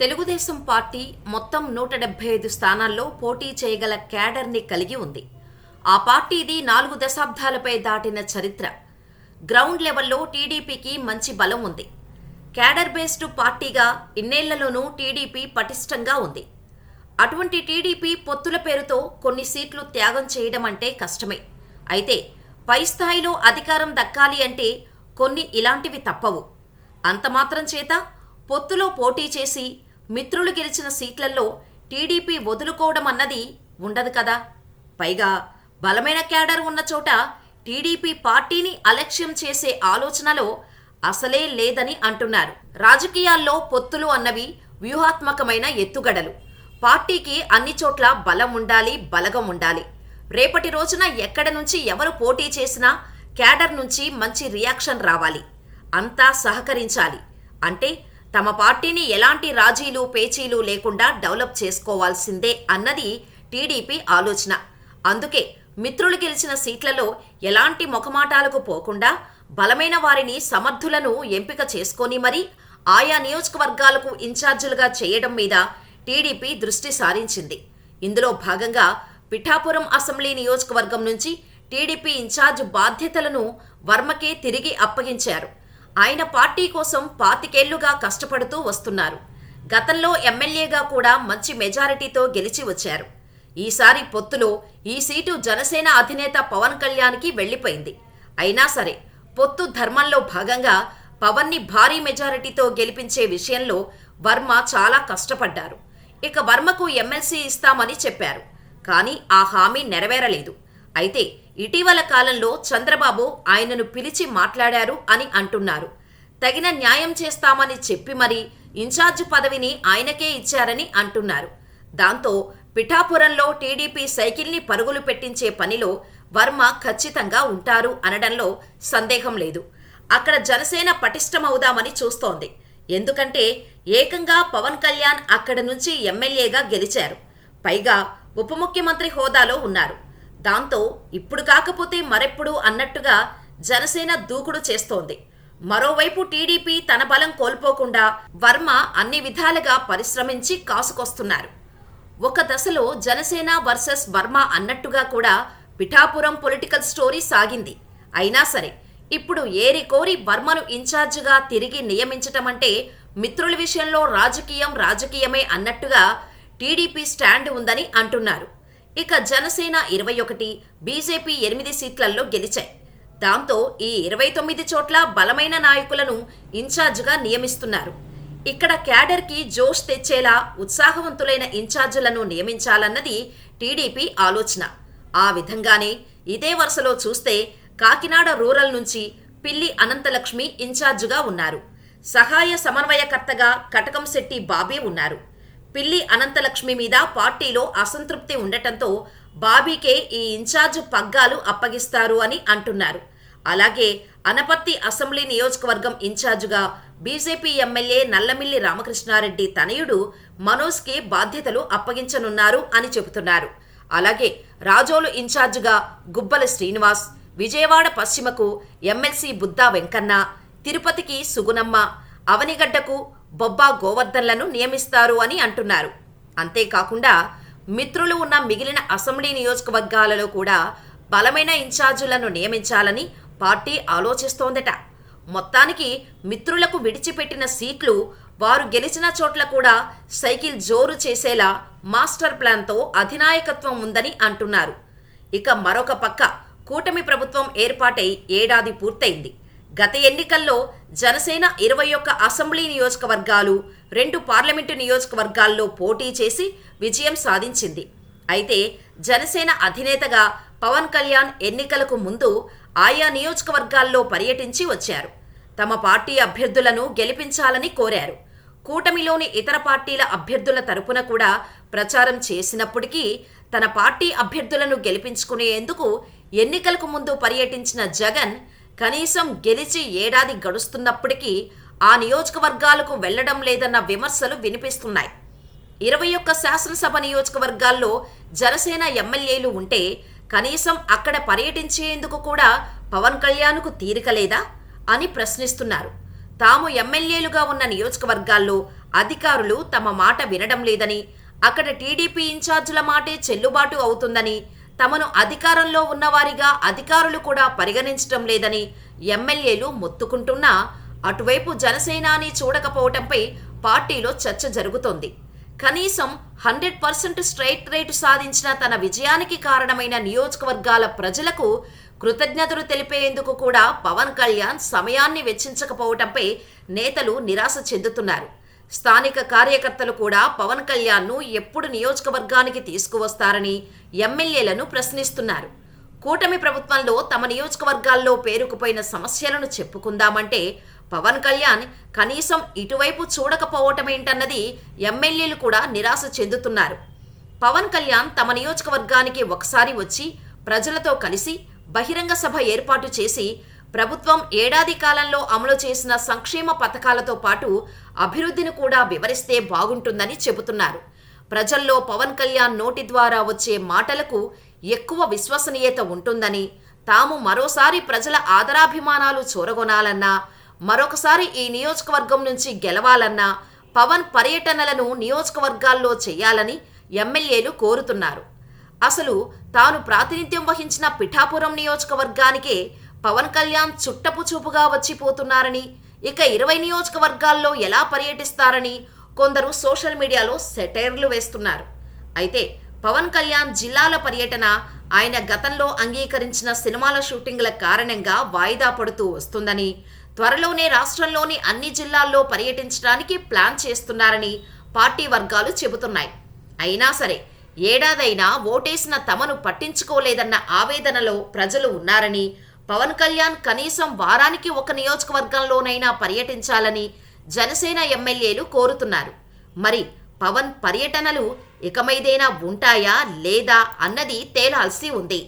Telugu Desam party మొత్తం నూట డెబ్బై ఐదు స్థానాల్లో పోటీ చేయగల క్యాడర్ని కలిగి ఉంది. ఆ పార్టీది నాలుగు దశాబ్దాలపై దాటిన చరిత్ర. గ్రౌండ్ లెవెల్లో టీడీపీకి మంచి బలం ఉంది. క్యాడర్ బేస్డ్ పార్టీగా ఇన్నేళ్ళలోనూ టీడీపీ పటిష్టంగా ఉంది. అటువంటి టీడీపీ పొత్తుల పేరుతో కొన్ని సీట్లు త్యాగం చేయడం అంటే కష్టమే. అయితే పై స్థాయిలో అధికారం దక్కాలి అంటే కొన్ని ఇలాంటివి తప్పవు. అంత మాత్రం చేత పొత్తులో పోటీ చేసి మిత్రులు గెలిచిన సీట్లలో టీడీపీ వదులుకోవడం అన్నది ఉండదు కదా. పైగా బలమైన క్యాడర్ ఉన్న చోట టీడీపీ పార్టీని అలక్ష్యం చేసే ఆలోచనలో అసలే లేదని అంటున్నారు. రాజకీయాల్లో పొత్తులు అన్నవి వ్యూహాత్మకమైన ఎత్తుగడలు. పార్టీకి అన్ని చోట్ల బలం ఉండాలి బలగం ఉండాలి. రేపటి రోజున ఎక్కడ నుంచి ఎవరు పోటీ చేసినా క్యాడర్ నుంచి మంచి రియాక్షన్ రావాలి. అంతా సహకరించాలి. అంటే తమ పార్టీని ఎలాంటి రాజీలు పేచీలు లేకుండా డెవలప్ చేసుకోవాల్సిందే అన్నది టీడీపీ ఆలోచన. అందుకే మిత్రులు గెలిచిన సీట్లలో ఎలాంటి మొఖమాటాలకు పోకుండా బలమైన వారిని సమర్థులను ఎంపిక చేసుకొని మరీ ఆయా నియోజకవర్గాలకు ఇన్ఛార్జీలుగా చేయడం మీద టీడీపీ దృష్టి సారించింది. ఇందులో భాగంగా పిఠాపురం అసెంబ్లీ నియోజకవర్గం నుంచి టీడీపీ ఇన్ఛార్జ్ బాధ్యతలను వర్మకే తిరిగి అప్పగించారు. ఆయన పార్టీ కోసం పాతికేళ్ళుగా కష్టపడుతూ వస్తున్నారు. గతంలో ఎమ్మెల్యేగా కూడా మంచి మెజారిటీతో గెలిచి వచ్చారు. ఈసారి పొత్తులో ఈ సీటు జనసేన అధినేత పవన్ కళ్యాణ్కి వెళ్ళిపోయింది అయినా సరే పొత్తు ధర్మంలో భాగంగా పవన్ని భారీ మెజారిటీతో గెలిపించే విషయంలో వర్మ చాలా కష్టపడ్డారు. ఇక వర్మకు ఎమ్మెల్సీ ఇస్తామని చెప్పారు. కానీ ఆ హామీ నెరవేరలేదు. అయితే ఇటీవల కాలంలో చంద్రబాబు ఆయనను పిలిచి మాట్లాడారు అని అంటున్నారు. తగిన న్యాయం చేస్తామని చెప్పి మరీ ఇన్ఛార్జ్ పదవిని ఆయనకే ఇచ్చారని అంటున్నారు. దాంతో పిఠాపురంలో టీడీపీ సైకిల్ని పరుగులు పెట్టించే పనిలో వర్మ ఖచ్చితంగా ఉంటారు అనడంలో సందేహం లేదు. అక్కడ జనసేన పటిష్టమవుదామని చూస్తోంది. ఎందుకంటే ఏకంగా పవన్ కళ్యాణ్ అక్కడ నుంచి ఎమ్మెల్యేగా గెలిచారు. పైగా ఉప ముఖ్యమంత్రి హోదాలో ఉన్నారు. దాంతో ఇప్పుడు కాకపోతే మరెప్పుడు అన్నట్టుగా జనసేన దూకుడు చేస్తోంది. మరోవైపు టీడీపీ తన బలం కోల్పోకుండా వర్మ అన్ని విధాలుగా పరిశ్రమించి కాసుకొస్తున్నారు. ఒక దశలో జనసేన వర్సెస్ వర్మ అన్నట్టుగా కూడా పిఠాపురం పొలిటికల్ స్టోరీ సాగింది. అయినా సరే ఇప్పుడు ఏరి కోరి వర్మను ఇన్ఛార్జిగా తిరిగి నియమించటం అంటే మిత్రుల విషయంలో రాజకీయం రాజకీయమే అన్నట్టుగా టీడీపీ స్టాండ్ ఉందని అంటున్నారు. ఇక జనసేన ఇరవై ఒకటి బీజేపీ ఎనిమిది సీట్లలో గెలిచాయి దాంతో ఈ ఇరవై తొమ్మిది చోట్ల బలమైన నాయకులను ఇన్ఛార్జ్గా నియమిస్తున్నారు. ఇక్కడ క్యాడర్కి జోష్ తెచ్చేలా ఉత్సాహవంతులైన ఇన్ఛార్జీలను నియమించాలన్నది టీడీపీ ఆలోచన. ఆ విధంగానే ఇదే వరుసలో చూస్తే కాకినాడ రూరల్ నుంచి పిల్లి అనంతలక్ష్మి ఇన్ఛార్జుగా ఉన్నారు. సహాయ సమన్వయకర్తగా కటకం శెట్టి బాబీ ఉన్నారు. పిల్లి అనంతలక్ష్మి మీద పార్టీలో అసంతృప్తి ఉండటంతో బాబీకే ఈ ఇన్ఛార్జ్ పగ్గాలు అప్పగిస్తారు అని అంటున్నారు. అలాగే అనపత్తి అసెంబ్లీ నియోజకవర్గం ఇన్ఛార్జ్గా బీజేపీ ఎమ్మెల్యే నల్లమిల్లి రామకృష్ణారెడ్డి తనయుడు మనోజ్కి బాధ్యతలు అప్పగించనున్నారు అని చెబుతున్నారు. అలాగే రాజోలు ఇన్ఛార్జిగా గుబ్బల శ్రీనివాస్ విజయవాడ పశ్చిమకు ఎమ్మెల్సీ బుద్దా వెంకన్న తిరుపతికి సుగుణమ్మ అవనిగడ్డకు బొబ్బా గోవర్ధన్లను నియమిస్తారు అని అంటున్నారు. అంతేకాకుండా మిత్రులు ఉన్న మిగిలిన అసెంబ్లీ నియోజకవర్గాలలో కూడా బలమైన ఇన్ఛార్జీలను నియమించాలని పార్టీ ఆలోచిస్తోందట. మొత్తానికి మిత్రులకు విడిచిపెట్టిన సీట్లు వారు గెలిచిన చోట్ల కూడా సైకిల్ జోరు చేసేలా మాస్టర్ ప్లాన్తో అధినాయకత్వం ఉందని అంటున్నారు. ఇక మరొక పక్క కూటమి ప్రభుత్వం ఏర్పాటై ఏడాది పూర్తయింది. గత ఎన్నికల్లో జనసేన ఇరవై ఒక్క అసెంబ్లీ నియోజకవర్గాలు రెండు పార్లమెంటు నియోజకవర్గాల్లో పోటీ చేసి విజయం సాధించింది. అయితే జనసేన అధినేతగా పవన్ కళ్యాణ్ ఎన్నికలకు ముందు ఆయా నియోజకవర్గాల్లో పర్యటించి వచ్చారు. తమ పార్టీ అభ్యర్థులను గెలిపించాలని కోరారు. కూటమిలోని ఇతర పార్టీల అభ్యర్థుల తరపున కూడా ప్రచారం చేసినప్పటికీ తన పార్టీ అభ్యర్థులను గెలిపించుకునేందుకు ఎన్నికలకు ముందు పర్యటించిన జగన్ కనీసం గెలిచి ఏడాది గడుస్తున్నప్పటికీ ఆ నియోజకవర్గాలకు వెళ్ళడం లేదన్న విమర్శలు వినిపిస్తున్నాయి. ఇరవై ఒక్క శాసనసభ నియోజకవర్గాల్లో జనసేన ఎమ్మెల్యేలు ఉంటే కనీసం అక్కడ పర్యటించేందుకు కూడా పవన్ కళ్యాణ్కు తీరిక లేదా అని ప్రశ్నిస్తున్నారు. తాము ఎమ్మెల్యేలుగా ఉన్న నియోజకవర్గాల్లో అధికారులు తమ మాట వినడం లేదని అక్కడ టీడీపీ ఇన్ఛార్జుల మాటే చెల్లుబాటు అవుతుందని తమను అధికారంలో ఉన్నవారిగా అధికారులు కూడా పరిగణించటం లేదని ఎమ్మెల్యేలు మొత్తుకుంటున్నా అటువైపు జనసేనాని చూడకపోవటంపై పార్టీలో చర్చ జరుగుతోంది. కనీసం హండ్రెడ్ పర్సెంట్ స్ట్రైట్ రేటు సాధించిన తన విజయానికి కారణమైన నియోజకవర్గాల ప్రజలకు కృతజ్ఞతలు తెలిపేందుకు కూడా పవన్ కళ్యాణ్ సమయాన్ని వెచ్చించకపోవటంపై నేతలు నిరాశ చెందుతున్నారు. స్థానిక కార్యకర్తలు కూడా పవన్ కళ్యాణ్ను ఎప్పుడు నియోజకవర్గానికి తీసుకువస్తారని ఎమ్మెల్యేలను ప్రశ్నిస్తున్నారు. కూటమి ప్రభుత్వంలో తమ నియోజకవర్గాల్లో పేరుకుపోయిన సమస్యలను చెప్పుకుందామంటే పవన్ కళ్యాణ్ కనీసం ఇటువైపు చూడకపోవటమేంటన్నది ఎమ్మెల్యేలు కూడా నిరాశ చెందుతున్నారు. పవన్ కళ్యాణ్ తమ నియోజకవర్గానికి ఒకసారి వచ్చి ప్రజలతో కలిసి బహిరంగ సభ ఏర్పాటు చేసి ప్రభుత్వం ఏడాది కాలంలో అమలు చేసిన సంక్షేమ పథకాలతో పాటు అభివృద్ధిని కూడా వివరిస్తే బాగుంటుందని చెబుతున్నారు. ప్రజల్లో పవన్ కళ్యాణ్ నోటి ద్వారా వచ్చే మాటలకు ఎక్కువ విశ్వసనీయత ఉంటుందని తాము మరోసారి ప్రజల ఆదరాభిమానాలు చూరగొనాలన్నా మరొకసారి ఈ నియోజకవర్గం నుంచి గెలవాలన్నా పవన్ పర్యటనలను నియోజకవర్గాల్లో చేయాలని ఎమ్మెల్యేలు కోరుతున్నారు. అసలు తాను ప్రాతినిధ్యం వహించిన పిఠాపురం నియోజకవర్గానికే పవన్ కళ్యాణ్ చుట్టపు చూపుగా వచ్చిపోతున్నారని ఇక ఇరవై నియోజకవర్గాల్లో ఎలా పర్యటిస్తారని కొందరు సోషల్ మీడియాలో సెటైర్లు వేస్తున్నారు. అయితే పవన్ కళ్యాణ్ జిల్లాల పర్యటన ఆయన గతంలో అంగీకరించిన సినిమాల షూటింగ్ల కారణంగా వాయిదా పడుతూ వస్తుందని త్వరలోనే రాష్ట్రంలోని అన్ని జిల్లాల్లో పర్యటించడానికి ప్లాన్ చేస్తున్నారని పార్టీ వర్గాలు చెబుతున్నాయి. అయినా సరే ఏడాదైనా ఓటేసిన తమను పట్టించుకోలేదన్న ఆవేదనలో ప్రజలు ఉన్నారని పవన్ కళ్యాణ్ కనీసం వారానికి ఒక నియోజకవర్గంలోనైనా పర్యటించాలని జనసేన ఎమ్మెల్యేలు కోరుతున్నారు. మరి పవన్ పర్యటనలు ఇకమైదైనా ఉంటాయా లేదా అన్నది తేలాల్సి ఉంది.